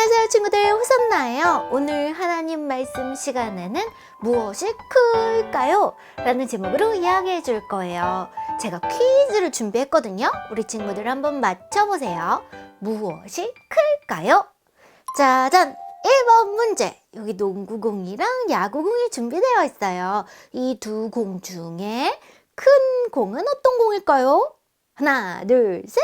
안녕하세요 친구들. 호선나예요. 오늘 하나님 말씀 시간에는 무엇이 클까요? 라는 제목으로 이야기해 줄 거예요. 제가 퀴즈를 준비했거든요. 우리 친구들 한번 맞춰보세요. 무엇이 클까요? 짜잔! 1번 문제. 여기 농구공이랑 야구공이 준비되어 있어요. 이 두 공 중에 큰 공은 어떤 공일까요? 하나 둘 셋.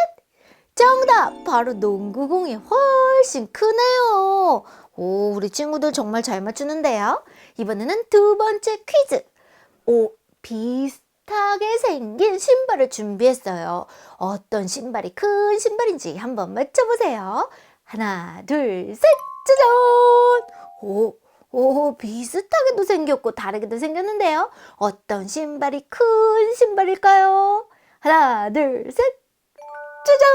정답! 바로 농구공이 훨 씬 크네요. 오, 우리 친구들 정말 잘 맞추는데요. 이번에는 두 번째 퀴즈. 오, 비슷하게 생긴 신발을 준비했어요. 어떤 신발이 큰 신발인지 한번 맞춰보세요. 하나, 둘, 셋, 짜잔! 오, 오, 비슷하게도 생겼고 다르게도 생겼는데요. 어떤 신발이 큰 신발일까요? 하나, 둘, 셋, 짜잔!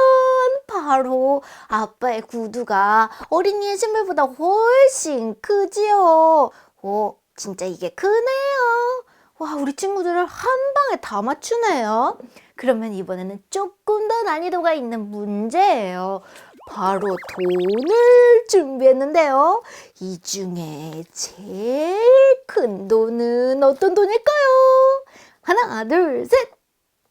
바로 아빠의 구두가 어린이의 신발보다 훨씬 크지요. 오, 진짜 이게 크네요. 와, 우리 친구들을 한 방에 다 맞추네요. 그러면 이번에는 조금 더 난이도가 있는 문제예요. 바로 돈을 준비했는데요. 이 중에 제일 큰 돈은 어떤 돈일까요? 하나, 둘, 셋,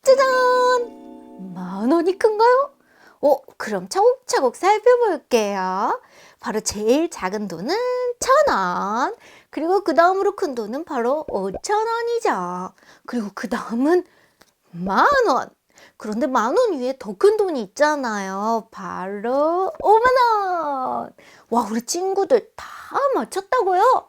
짜잔! 만 원이 큰가요? 어, 그럼 차곡차곡 살펴볼게요. 바로 제일 작은 돈은 천 원. 그리고 그 다음으로 큰 돈은 바로 오천 원이죠. 그리고 그 다음은 만 원. 그런데 만 원 위에 더 큰 돈이 있잖아요. 바로 오만 원. 와, 우리 친구들 다 맞췄다고요?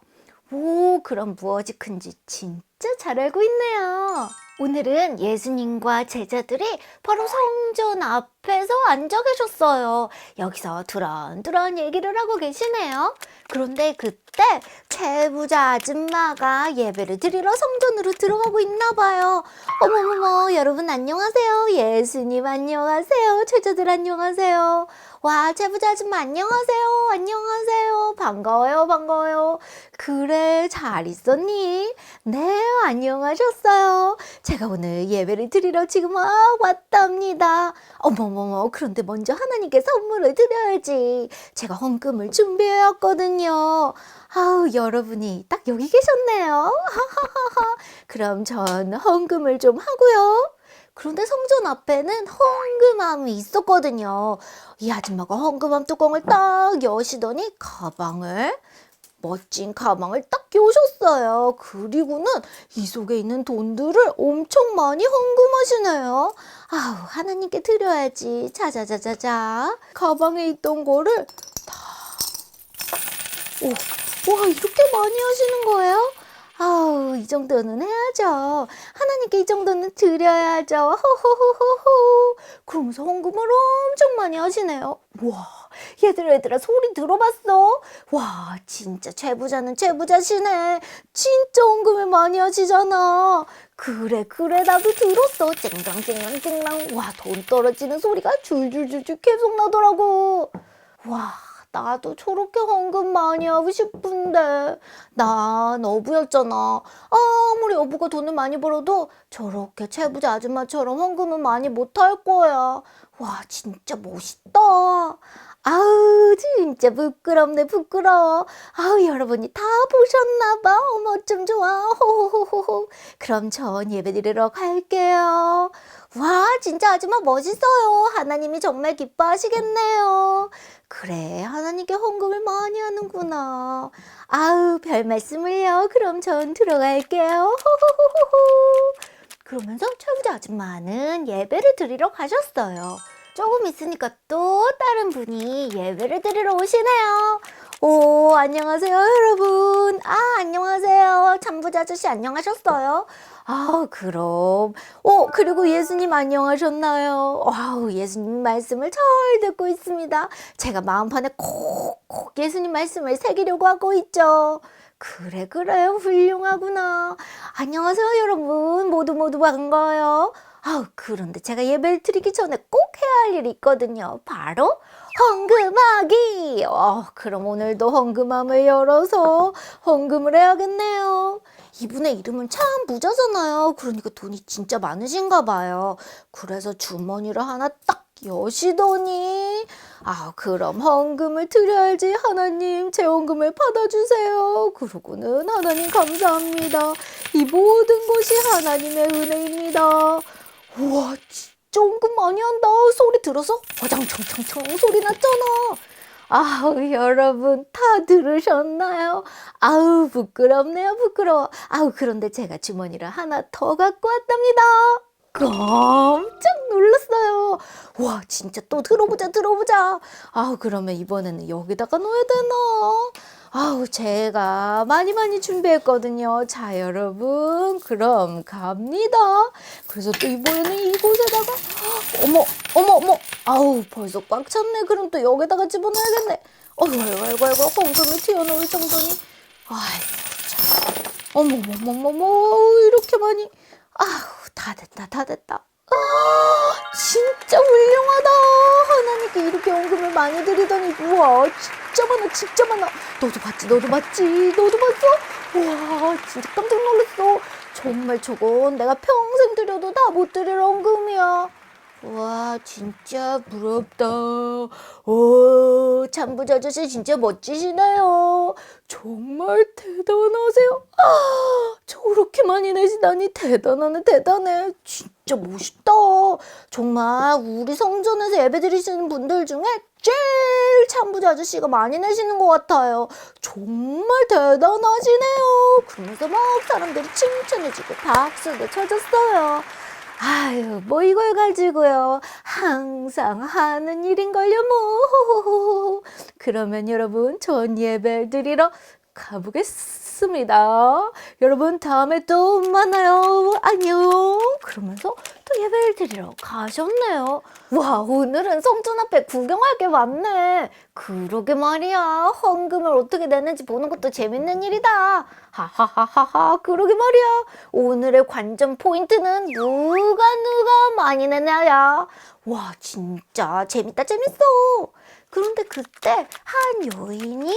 오, 그럼 무엇이 큰지 진짜 잘 알고 있네요. 오늘은 예수님과 제자들이 바로 성전 앞 에서 앉아 계셨어요. 여기서 두런두런 얘기를 하고 계시네요. 그런데 그때 채부자 아줌마가 예배를 드리러 성전으로 들어가고 있나 봐요. 어머머머, 여러분 안녕하세요. 예수님 안녕하세요. 제자들 안녕하세요. 와, 채부자 아줌마 안녕하세요. 안녕하세요. 반가워요, 반가워요. 그래, 잘 있었니? 네, 안녕하셨어요. 제가 오늘 예배를 드리러 지금 막 왔답니다. 어머머 머, 그런데 먼저 하나님께 선물을 드려야지. 제가 헌금을 준비해 왔거든요. 아우, 여러분이 딱 여기 계셨네요. 그럼 전 헌금을 좀 하고요. 그런데 성전 앞에는 헌금함이 있었거든요. 이 아줌마가 헌금함 뚜껑을 딱 여시더니 가방을 멋진 가방을 딱 여셨어요. 그리고는 이 속에 있는 돈들을 엄청 많이 헌금하시네요. 아우 하나님께 드려야지. 자자자자자. 가방에 있던 거를 다. 오, 와 이렇게 많이 하시는 거예요? 아우 이 정도는 해야죠. 하나님께 이 정도는 드려야죠. 호호호호호. 그러면서 헌금을 엄청 많이 하시네요. 와 얘들아 얘들아 소리 들어봤어? 와 진짜 최부자는 최부자시네. 진짜 헌금을 많이 하시잖아. 그래 그래 나도 들었어. 쨍랑쨍랑쨍랑. 와 돈 떨어지는 소리가 줄줄줄줄 계속 나더라고. 와. 나도 저렇게 헌금 많이 하고 싶은데 난 어부였잖아. 아무리 어부가 돈을 많이 벌어도 저렇게 채부자 아줌마처럼 헌금은 많이 못할 거야. 와 진짜 멋있다. 아우 진짜 부끄럽네 부끄러워. 아우 여러분이 다 보셨나 봐. 어머 좀 좋아. 호호호호. 그럼 전 예배드리러 갈게요. 와 진짜 아줌마 멋있어요. 하나님이 정말 기뻐하시겠네요. 그래, 하나님께 헌금을 많이 하는구나. 아우, 별 말씀을요. 그럼 전 들어갈게요. 호호호호호. 그러면서 최부자 아줌마는 예배를 드리러 가셨어요. 조금 있으니까 또 다른 분이 예배를 드리러 오시네요. 오, 안녕하세요, 여러분. 아, 안녕하세요. 참부자 아저씨 안녕하셨어요? 아, 그럼. 어, 그리고 예수님 안녕하셨나요? 와우, 예수님 말씀을 잘 듣고 있습니다. 제가 마음판에 콕콕 예수님 말씀을 새기려고 하고 있죠. 그래, 그래, 훌륭하구나. 안녕하세요, 여러분. 모두 모두 반가워요. 아우, 그런데 제가 예배를 드리기 전에 꼭 해야 할 일이 있거든요. 바로 헌금하기. 어, 그럼 오늘도 헌금함을 열어서 헌금을 해야겠네요. 이분의 이름은 참 부자잖아요. 그러니까 돈이 진짜 많으신가 봐요. 그래서 주머니를 하나 딱 여시더니 아 그럼 헌금을 드려야지 하나님 제 헌금을 받아주세요 그러고는 하나님 감사합니다 이 모든 것이 하나님의 은혜입니다 우와 진짜 헌금 많이 한다. 소리 들어서? 화장청청청 소리 났잖아. 아우 여러분 다 들으셨나요? 아우 부끄럽네요 부끄러워. 아우 그런데 제가 주머니를 하나 더 갖고 왔답니다 깜짝 놀랐어요. 와 진짜 또 들어보자 들어보자. 아우 그러면 이번에는 여기다가 넣어야 되나? 아우 제가 많이 많이 준비했거든요. 자 여러분 그럼 갑니다. 그래서 또 이번에는 이곳에다가 어머 어머 어머. 아우 벌써 꽉 찼네. 그럼 또 여기다가 집어넣어야겠네. 어이구 아이고 아이고 아이고 헌금이 튀어나올 정도니. 아이고 참. 어머머머머머 이렇게 많이. 아우 다 됐다 다 됐다. 아 진짜 훌륭하다. 하나님께 이렇게 헌금을 많이 드리더니. 우와 진짜 많아 진짜 많아. 너도 봤지 너도 봤지 너도 봤어? 우와 진짜 깜짝 놀랐어. 정말 저건 내가 평생 드려도 다못 드릴 헌금이야 와 진짜 부럽다. 오 참부자 아저씨 진짜 멋지시네요. 정말 대단하세요. 아 저렇게 많이 내시다니 대단하네 대단해. 진짜 멋있다. 정말 우리 성전에서 예배 드리시는 분들 중에 제일 참부자 아저씨가 많이 내시는 것 같아요. 정말 대단하시네요. 그러면서 막 사람들이 칭찬해주고 박수도 쳐줬어요 아유, 뭐 이걸 가지고요. 항상 하는 일인걸요, 뭐. 그러면 여러분, 전 예배 드리러 가보겠습니다. 여러분, 다음에 또 만나요. 안녕. 그러면서 또 예배를 드리러 가셨네요. 와, 오늘은 성전 앞에 구경할 게 많네. 그러게 말이야. 헌금을 어떻게 내는지 보는 것도 재밌는 일이다. 하하하하하, 그러게 말이야. 오늘의 관전 포인트는 누가 누가 많이 내냐야. 와, 진짜 재밌다, 재밌어. 그런데 그때 한 여인이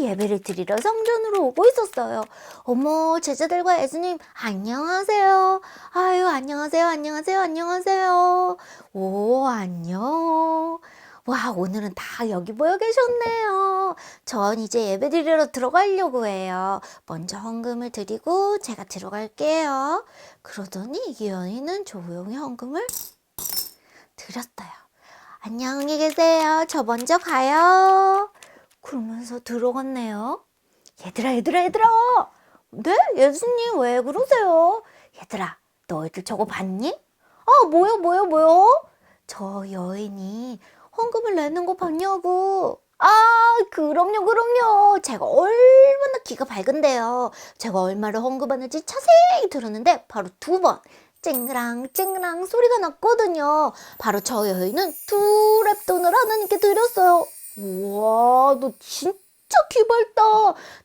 예배를 드리러 성전으로 오고 있었어요. 어머, 제자들과 예수님, 안녕하세요. 아유, 안녕하세요, 안녕하세요, 안녕하세요. 오, 안녕. 와, 오늘은 다 여기 모여 계셨네요. 전 이제 예배 드리러 들어가려고 해요. 먼저 헌금을 드리고 제가 들어갈게요. 그러더니 이 여인은 조용히 헌금을 드렸어요. 안녕히 계세요. 저 먼저 가요. 그러면서 들어갔네요. 얘들아, 얘들아, 얘들아. 네? 예수님 왜 그러세요? 얘들아, 너희들 저거 봤니? 아, 뭐요, 뭐요, 뭐요? 저 여인이 헌금을 내는 거 봤냐고. 아, 그럼요, 그럼요. 제가 얼마나 귀가 밝은데요. 제가 얼마를 헌금하는지 자세히 들었는데 바로 두 번. 쨍그랑 쨍그랑 소리가 났거든요. 바로 저 여인은 두 랩돈을 하나님께 드렸어요. 우와, 너 진짜 귀 밝다.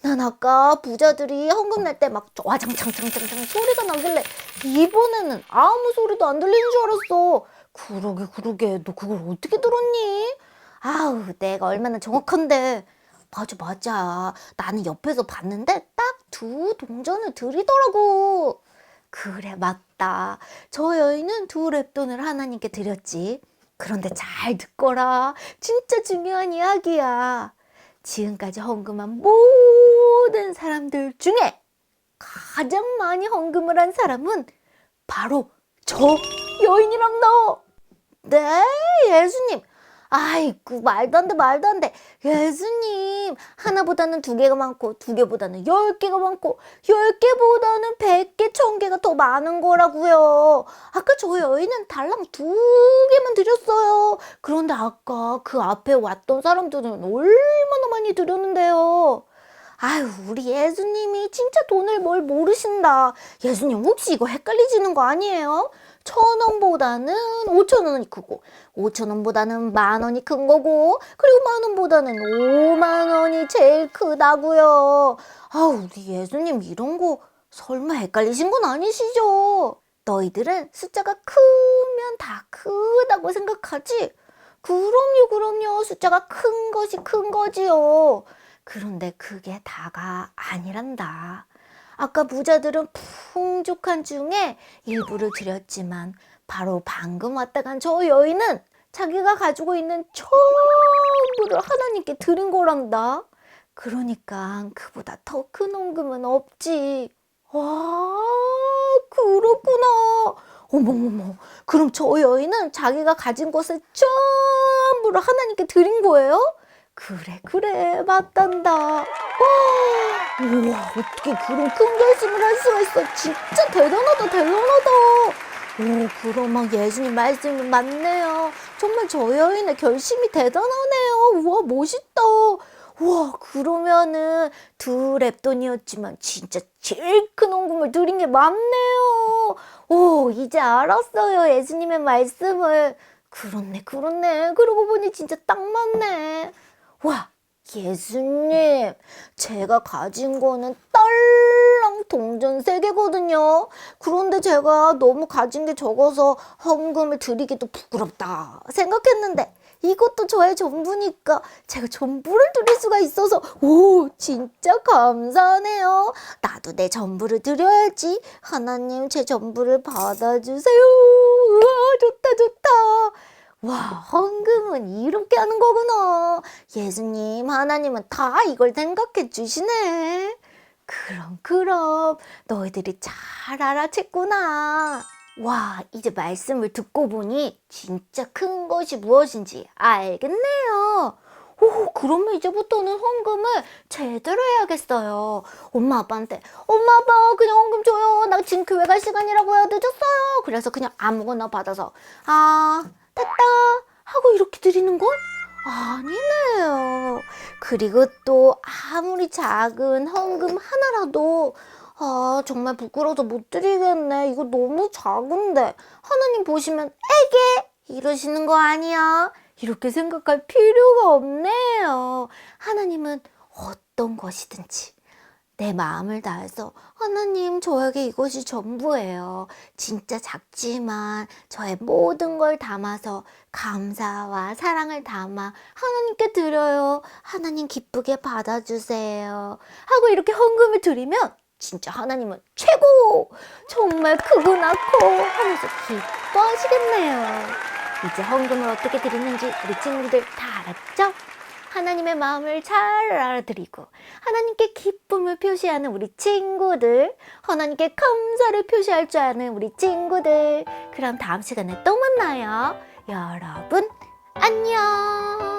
난 아까 부자들이 헌금 낼 때 막 와장창창창창 소리가 나길래 이번에는 아무 소리도 안 들리는 줄 알았어. 그러게 그러게 너 그걸 어떻게 들었니? 아우 내가 얼마나 정확한데. 맞아 맞아. 나는 옆에서 봤는데 딱 두 동전을 드리더라고. 그래 맞다. 저 여인은 두 랩돈을 하나님께 드렸지. 그런데 잘 듣거라. 진짜 중요한 이야기야. 지금까지 헌금한 모든 사람들 중에 가장 많이 헌금을 한 사람은 바로 저 여인이란다. 네, 예수님. 아이고, 말도 안 돼, 말도 안 돼. 예수님, 하나보다는 두 개가 많고, 두 개보다는 열 개가 많고, 열 개보다는 백 개, 천 개가 더 많은 거라고요. 아까 저 여인은 달랑 두 개만 드렸어요. 그런데 아까 그 앞에 왔던 사람들은 얼마나 많이 드렸는데요. 아유, 우리 예수님이 진짜 돈을 뭘 모르신다. 예수님 혹시 이거 헷갈리시는 거 아니에요? 천 원보다는 오천 원이 크고, 오천 원보다는 만 원이 큰 거고, 그리고 만 원보다는 오만 원이 제일 크다고요. 아, 우리 예수님 이런 거 설마 헷갈리신 건 아니시죠? 너희들은 숫자가 크면 다 크다고 생각하지? 그럼요, 그럼요. 숫자가 큰 것이 큰 거지요. 그런데 그게 다가 아니란다. 아까 부자들은 풍족한 중에 일부를 드렸지만 바로 방금 왔다 간 저 여인은 자기가 가지고 있는 전부를 하나님께 드린 거란다. 그러니까 그보다 더큰 헌금은 없지. 와, 그렇구나. 어머머머. 그럼 저 여인은 자기가 가진 것을 전부를 하나님께 드린 거예요? 그래, 그래, 맞단다. 와, 우와, 어떻게 그런 큰 결심을 할 수가 있어. 진짜 대단하다, 대단하다. 오, 그럼 막 예수님 말씀이 맞네요. 정말 저 여인의 결심이 대단하네요. 우와, 멋있다. 우와, 그러면은 두 랩돈이었지만 진짜 제일 큰 헌금을 드린 게 맞네요. 오, 이제 알았어요. 예수님의 말씀을. 그렇네, 그렇네. 그러고 보니 진짜 딱 맞네. 와, 예수님. 제가 가진 거는 딸랑 동전 세 개거든요. 그런데 제가 너무 가진 게 적어서 헌금을 드리기도 부끄럽다 생각했는데 이것도 저의 전부니까 제가 전부를 드릴 수가 있어서 오 진짜 감사하네요. 나도 내 전부를 드려야지. 하나님 제 전부를 받아주세요. 우와 좋다 좋다. 와 헌금은 이렇게 하는 거구나. 예수님 하나님은 다 이걸 생각해 주시네. 그럼 그럼 너희들이 잘 알아챘구나. 와, 이제 말씀을 듣고 보니 진짜 큰 것이 무엇인지 알겠네요. 오, 그러면 이제부터는 헌금을 제대로 해야겠어요. 엄마 아빠한테 엄마 아빠 그냥 헌금 줘요. 나 지금 교회 갈 시간이라고요. 늦었어요. 그래서 그냥 아무거나 받아서 아 됐다 하고 이렇게 드리는 건 아니네요. 그리고 또 아무리 작은 헌금 하나라도 아, 정말 부끄러워서 못 드리겠네. 이거 너무 작은데. 하나님 보시면, 에게! 이러시는 거 아니야? 이렇게 생각할 필요가 없네요. 하나님은 어떤 것이든지 내 마음을 다해서 하나님 저에게 이것이 전부예요. 진짜 작지만 저의 모든 걸 담아서 감사와 사랑을 담아 하나님께 드려요. 하나님 기쁘게 받아주세요. 하고 이렇게 헌금을 드리면 진짜 하나님은 최고! 정말 크구나 커! 하면서 기뻐하시겠네요. 이제 헌금을 어떻게 드리는지 우리 친구들 다 알았죠? 하나님의 마음을 잘 알아들이고 하나님께 기쁨을 표시하는 우리 친구들 하나님께 감사를 표시할 줄 아는 우리 친구들 그럼 다음 시간에 또 만나요. 여러분 안녕